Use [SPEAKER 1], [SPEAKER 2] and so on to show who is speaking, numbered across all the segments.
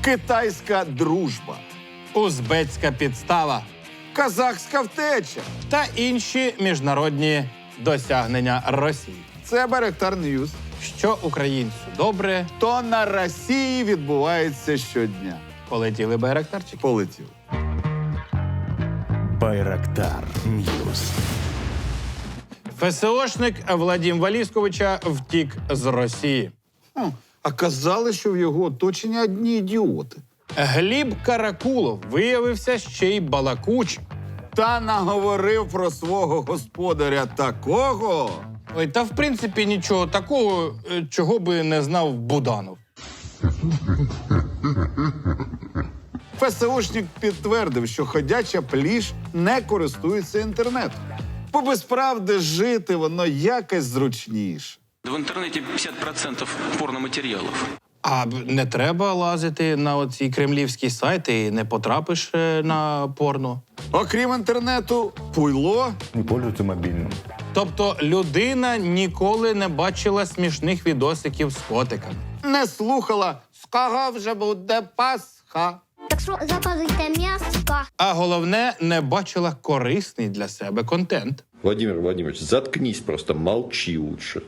[SPEAKER 1] китайська дружба,
[SPEAKER 2] узбецька підстава
[SPEAKER 1] казахська втеча.
[SPEAKER 2] та інші міжнародні досягнення Росії.
[SPEAKER 1] Це Беректар Ньюс.
[SPEAKER 2] Що українцю добре,
[SPEAKER 1] То на Росії відбувається щодня.
[SPEAKER 2] полетіли байрактарчики.
[SPEAKER 1] Полетів.
[SPEAKER 3] Байрактар Ньюс.
[SPEAKER 2] ФСОшник Владім Валісковича втік з Росії.
[SPEAKER 1] Хм, А казали, що в його оточенні одні ідіоти.
[SPEAKER 2] Гліб Каракулов виявився ще й балакучим.
[SPEAKER 1] Та наговорив про свого господаря такого.
[SPEAKER 2] Ой, та в принципі нічого такого, е, чого би не знав Буданов.
[SPEAKER 1] ФСОшник підтвердив, що ходяча пліж не користується інтернетом. Бо без правди жити воно якось зручніше.
[SPEAKER 4] В интернете 50% порноматериалов.
[SPEAKER 2] А не треба лазити на оці кремлівські сайти і не потрапиш е, на порно.
[SPEAKER 1] Окрім інтернету, пуйло
[SPEAKER 3] Не пользуются мобильным.
[SPEAKER 2] Тобто людина ніколи не бачила смішних відосиків з котиками.
[SPEAKER 1] не слухала, з кого вже буде Пасха.
[SPEAKER 5] Так що запалите м'яско.
[SPEAKER 2] А головне, не бачила корисний для себе контент.
[SPEAKER 6] Владимир Владимирович, заткнись просто, молчи лучше.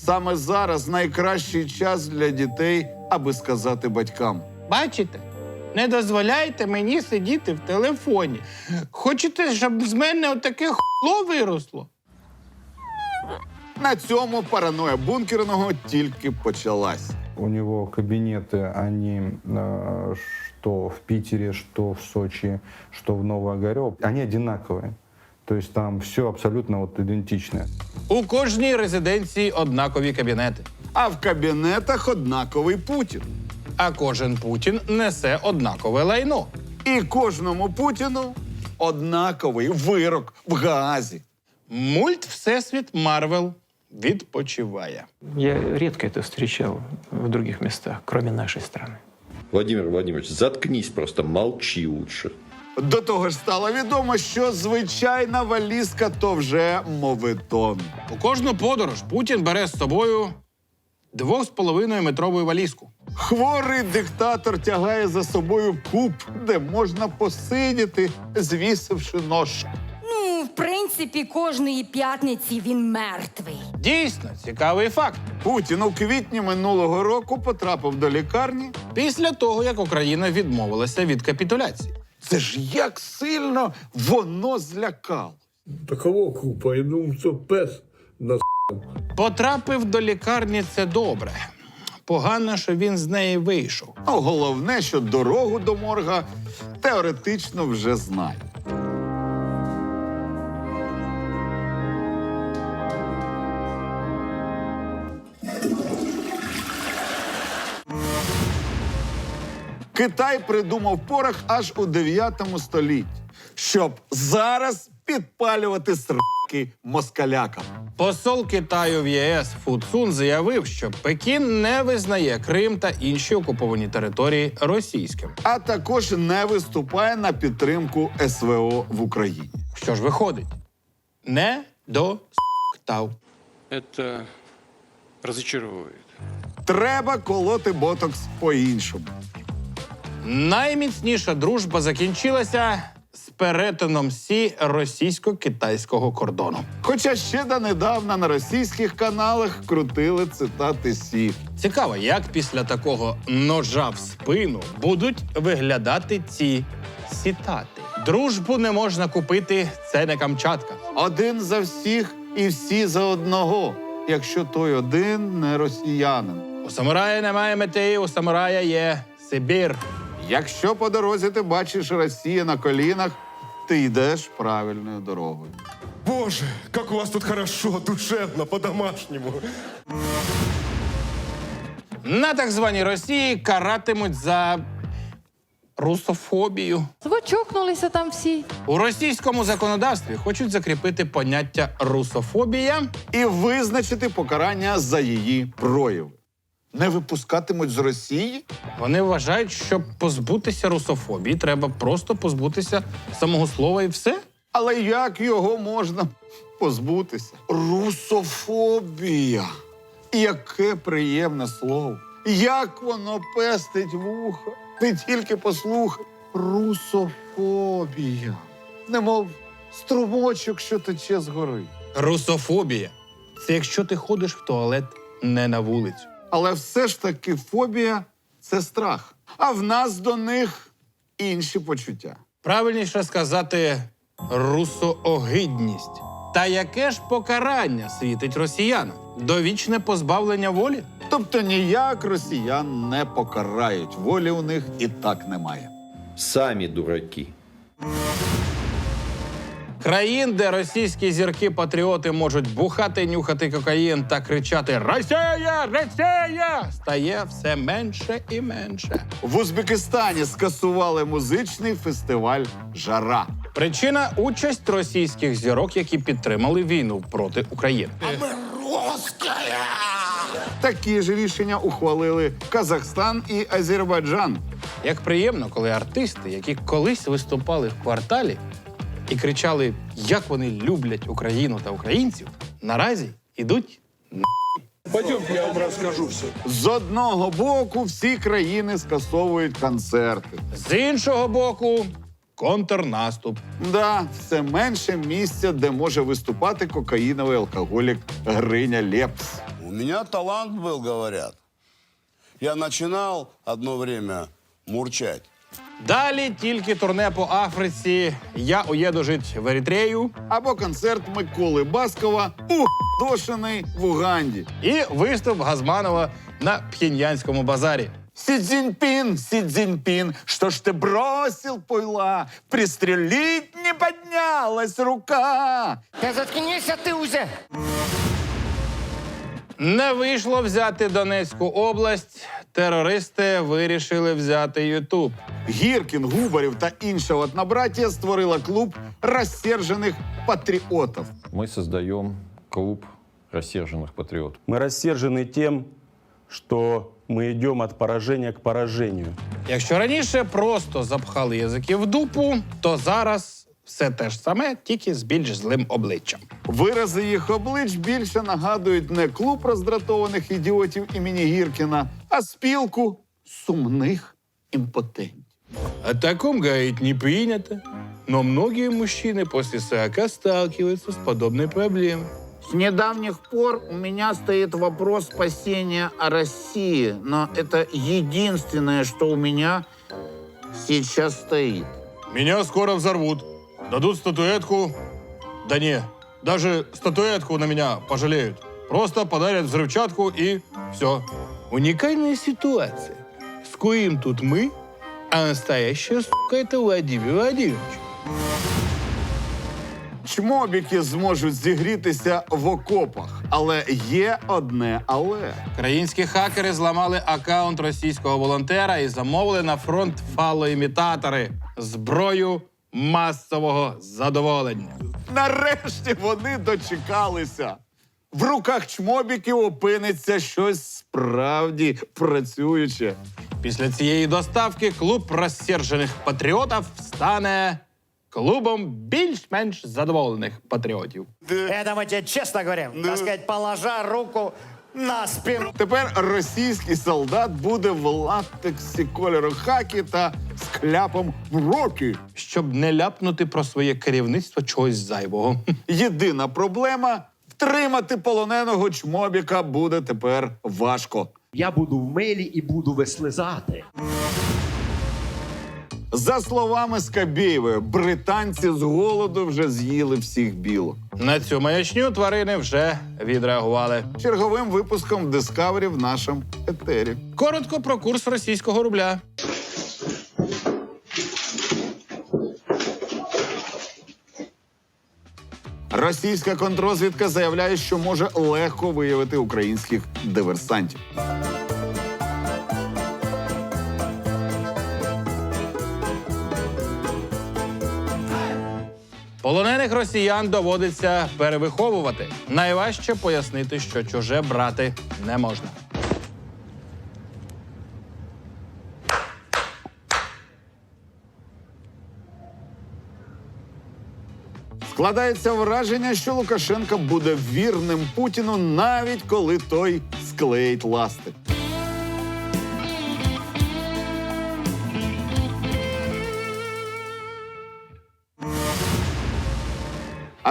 [SPEAKER 1] Саме зараз найкращий час для дітей, аби сказати батькам.
[SPEAKER 2] Бачите? Не дозволяйте мені сидіти в телефоні. Хочете, щоб з мене отаке хуйло виросло?
[SPEAKER 1] На цьому параноя бункерного тільки почалась.
[SPEAKER 7] У него кабинеты, они э, что в Питере, что в Сочи, что в Новоогарево, они одинаковые. То есть там все абсолютно вот идентичное.
[SPEAKER 2] У кожній резиденції однакові кабінети.
[SPEAKER 1] А в кабінетах однаковий Путін.
[SPEAKER 2] А кожен Путін несе однакове лайно.
[SPEAKER 1] І кожному Путіну однаковий вирок в Гаазі.
[SPEAKER 2] Мульт Всесвіт Марвел відпочиває.
[SPEAKER 8] Я редко это встречал в других местах, кроме нашей страны.
[SPEAKER 6] Владимир Владимирович, заткнись просто, молчи лучше.
[SPEAKER 1] До того ж стало відомо, що звичайна валізка то вже моветон.
[SPEAKER 2] У кожну подорож Путін бере з собою двох з половиною метрову валізку.
[SPEAKER 1] Хворий диктатор тягає за собою куб, де можна посидіти, звісивши нож.
[SPEAKER 9] Ну, в принципі, кожної п'ятниці він мертвий.
[SPEAKER 2] Дійсно цікавий факт.
[SPEAKER 1] Путін у квітні минулого року потрапив до лікарні.
[SPEAKER 2] Після того, як Україна відмовилася від капітуляції.
[SPEAKER 1] Це ж як сильно воно злякало.
[SPEAKER 10] Такого купа, я думав, що пес на
[SPEAKER 2] Потрапив до лікарні це добре. Погано, що він з неї вийшов.
[SPEAKER 1] А головне, що дорогу до морга теоретично вже знає. Китай придумав порох аж у 9 столітті, щоб зараз підпалювати сраки москалякам.
[SPEAKER 2] Посол Китаю в ЄС Фу Цун заявив, що Пекін не визнає Крим та інші окуповані території російськими.
[SPEAKER 1] а також не виступає на підтримку СВО в Україні.
[SPEAKER 2] Що ж виходить? Не до ктав.
[SPEAKER 4] Это разочаровывает.
[SPEAKER 1] Треба колоти ботокс по-іншому.
[SPEAKER 2] Найміцніша дружба закінчилася з перетином сі російсько-китайського кордону.
[SPEAKER 1] Хоча ще донедавна на російських каналах крутили цитати Сі.
[SPEAKER 2] Цікаво, як після такого ножа в спину будуть виглядати ці цитати. Дружбу не можна купити, це не Камчатка.
[SPEAKER 1] Один за всіх і всі за одного, якщо той один не росіянин.
[SPEAKER 2] У самурая немає мети, у самурая є Сибір.
[SPEAKER 1] Якщо по дорозі ти бачиш Росію на колінах, ти йдеш правильною дорогою.
[SPEAKER 3] Боже, как у вас тут хорошо, душевно, по-домашнему.
[SPEAKER 2] На так званій Росії каратимуть за русофобію.
[SPEAKER 11] Ви чокнулися там всі.
[SPEAKER 2] У російському законодавстві хочуть закріпити поняття русофобія.
[SPEAKER 1] І визначити покарання за її прояви. Не випускатимуть з Росії?
[SPEAKER 2] Вони вважають, що позбутися русофобії треба просто позбутися самого слова і все.
[SPEAKER 1] Але як його можна позбутися? Русофобія. Яке приємне слово. Як воно пестить вуха. Ти тільки послухай. Русофобія. Немов струмочок, що тече з гори.
[SPEAKER 2] Русофобія це якщо ти ходиш в туалет не на вулицю.
[SPEAKER 1] Але все ж таки фобія це страх. А в нас до них інші почуття.
[SPEAKER 2] Правильніше сказати русоогидність. Та яке ж покарання світить росіянам? Довічне позбавлення волі?
[SPEAKER 1] Тобто ніяк росіян не покарають. Волі у них і так немає.
[SPEAKER 6] Сами дураки.
[SPEAKER 2] Країн, де російські зірки-патріоти можуть бухати, нюхати кокаїн та кричати Росія! Росія! стає все менше і менше.
[SPEAKER 1] В Узбекистані скасували музичний фестиваль Жара.
[SPEAKER 2] Причина участь російських зірок, які підтримали війну проти України.
[SPEAKER 1] Такі ж рішення ухвалили Казахстан і Азербайджан.
[SPEAKER 2] Як приємно, коли артисти, які колись виступали в кварталі і кричали, як вони люблять Україну та українців, наразі ідуть
[SPEAKER 1] З одного боку всі країни скасовують концерти.
[SPEAKER 2] з іншого боку контрнаступ.
[SPEAKER 1] Да, все менше місця, де може виступати кокаїновий алкоголік Гриня Лепс.
[SPEAKER 3] У меня талант был, говорят. Я начинал одно время мурчать.
[SPEAKER 2] Далі тільки турне по Африці. Я уїду жить в Еритрею
[SPEAKER 1] Або концерт Миколи Баскова у Дошиний в Уганді.
[SPEAKER 2] і виступ Газманова на Пхеньянському базарі.
[SPEAKER 1] Си Цзиньпин, Си Цзиньпин, что ж ты бросил пойла? Пристрелить не поднялась рука.
[SPEAKER 2] Не вийшло взяти Донецьку область. Терористи вирішили взяти Ютуб.
[SPEAKER 1] Гіркін, Губарів та інша однобратія створила клуб розсержених патріотів.
[SPEAKER 6] Мы создаем клуб рассерженных патриотов.
[SPEAKER 10] Мы рассержены тем, что мы идем от поражения к поражению.
[SPEAKER 2] Якщо раніше просто запхали язики в дупу, то зараз все те ж саме, тільки з більш злим обличчям.
[SPEAKER 1] Вирази їх облич більше нагадують не клуб роздратованих ідіотів імені Гіркіна, а спілку сумних імпотентів.
[SPEAKER 2] О таком говорить не принято. Но многие мужчины после 40 сталкиваются с подобной проблемой.
[SPEAKER 12] С недавних пор у меня стоит вопрос спасения о России, но это единственное, что у меня сейчас стоит.
[SPEAKER 2] Меня скоро взорвут. Дадут статуэтку. Да не, даже статуэтку на меня пожалеют. Просто подарят взрывчатку и все. Уникальная ситуация. С коим тут мы, а настоящая сука это Владимир Владимирович.
[SPEAKER 1] Чмобіки зможуть зігрітися в окопах, але є одне але.
[SPEAKER 2] Українські хакери зламали акаунт російського волонтера і замовили на фронт фалоімітатори зброю масового задоволення.
[SPEAKER 1] Нарешті вони дочекалися. В руках чмобіків опиниться щось справді працююче.
[SPEAKER 2] Після цієї доставки клуб розсержених патріотів стане клубом більш-менш задоволених патріотів.
[SPEAKER 12] Это мы тебе честно говорим, так сказать, положа руку на спину.
[SPEAKER 1] Тепер російський солдат буде в латексі кольору хакі та з кляпом в роки.
[SPEAKER 2] Щоб не ляпнути про своє керівництво чогось зайвого.
[SPEAKER 1] Єдина проблема втримати полоненого чмобіка буде тепер важко.
[SPEAKER 12] Я буду в милі і буду вислизати.
[SPEAKER 1] За словами Скабєєвої, британці з голоду вже з'їли всіх білок.
[SPEAKER 2] На цю маячню тварини вже відреагували.
[SPEAKER 1] Черговим випуском Discovery в нашому етері.
[SPEAKER 2] Коротко про курс російського рубля.
[SPEAKER 1] Російська контрозвідка заявляє, що може легко виявити українських диверсантів.
[SPEAKER 2] Полонених росіян доводиться перевиховувати. Найважче пояснити, що чуже брати не можна.
[SPEAKER 1] Складається враження, що Лукашенко буде вірним Путіну, навіть коли той склеїть ласти.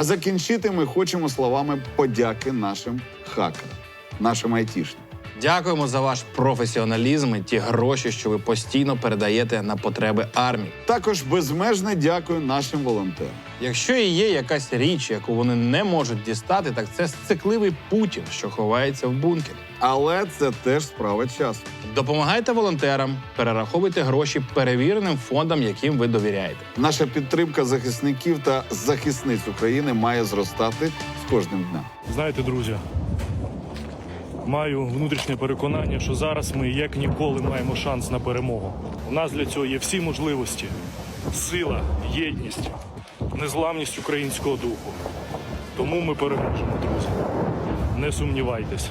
[SPEAKER 1] А закінчити ми хочемо словами подяки нашим хакерам, нашим айтішникам.
[SPEAKER 2] Дякуємо за ваш професіоналізм і ті гроші, що ви постійно передаєте на потреби армії.
[SPEAKER 1] Також безмежне дякую нашим волонтерам.
[SPEAKER 2] Якщо і є якась річ, яку вони не можуть дістати, так це сцикливий Путін, що ховається в бункері.
[SPEAKER 1] Але це теж справа часу.
[SPEAKER 2] Допомагайте волонтерам, перераховуйте гроші перевіреним фондам, яким ви довіряєте.
[SPEAKER 1] Наша підтримка захисників та захисниць України має зростати з кожним днем.
[SPEAKER 13] Знаєте, друзі, маю внутрішнє переконання, що зараз ми як ніколи маємо шанс на перемогу. У нас для цього є всі можливості, сила, єдність, незламність українського духу. Тому ми переможемо, друзі. Не сумнівайтесь.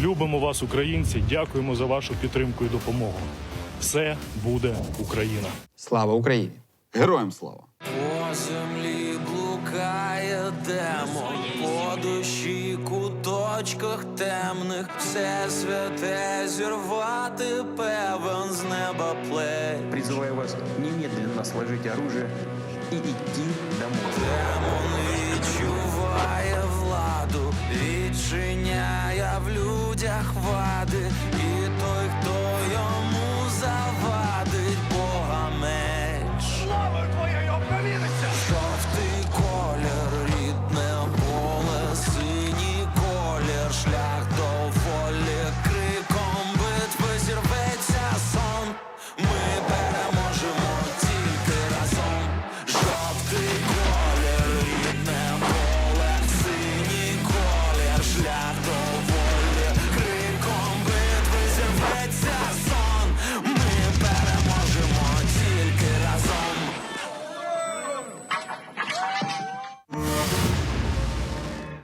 [SPEAKER 13] Любимо вас, українці. Дякуємо за вашу підтримку і допомогу. Все буде Україна.
[SPEAKER 2] Слава Україні!
[SPEAKER 1] Героям слава!
[SPEAKER 12] Темних, все святе зірвати певен з неба плей.
[SPEAKER 8] Призываю вас немедленно сложить оружие и идти домой.
[SPEAKER 12] Демон відчуває